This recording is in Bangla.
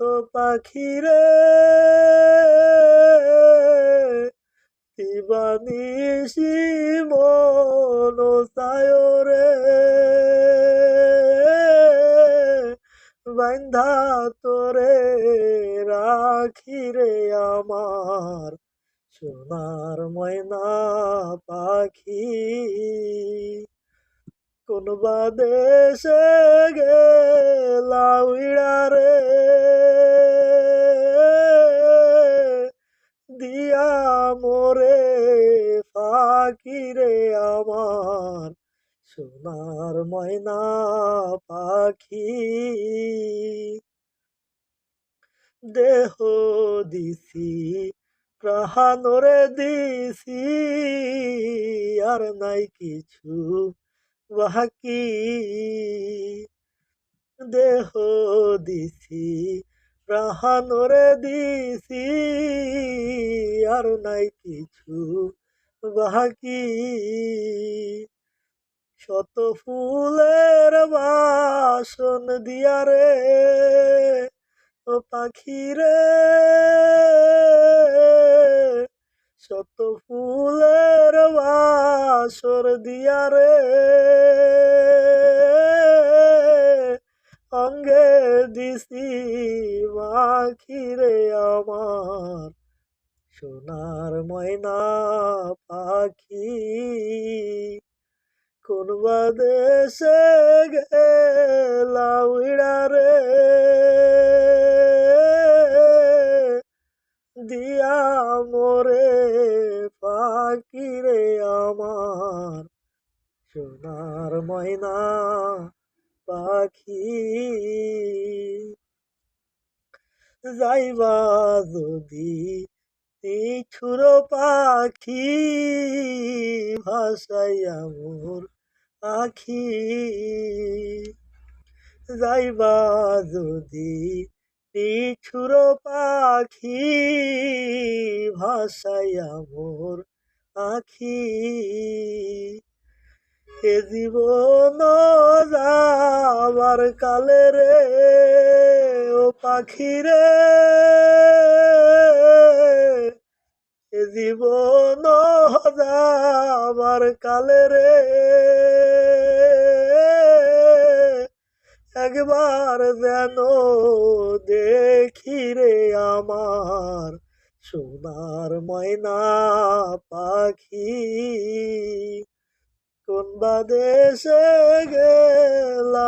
ও পাখিরে দিবানিশি মন সায়রে বান্ধা তোরে রাখিরে আমার, সোনার ময়না পাখি। কোন দেশে গেলা দিয়া মোরে ফাকিরে আমার। সোনার ময়না পাখি। দেহ দিছি প্রাহানরে দিছি, আর নাই কিছু বাকি। দেহ দিছি প্রাহানরে দিছি, আর নাই কিছু বাকি। শত ফুলের বাসন দিয়ারে ও পাখিরে শত ফুলের বাসর দিয়ারে অঙ্গে দিছি মাখিরে আমার। সোনার ময়না পাখি কোন দেশে গেলা উড়ারে দিয়া মোরে পাখিরে আমার। সোনার ময়না পাখি। যাইবা যদি নিঠুর পাখি ভাসাইয়া মোর আখি। যাইবা যদি নিঠুর পাখি ভাসাইয়া মোর আখি। এ জীবন যাবার কালে রে, ও পাখি রে। এ জীবন যাবার কালে রে, একবার যেন দেখি রে আমার সোনার ময়না পাখি। কোন দেশে গেলা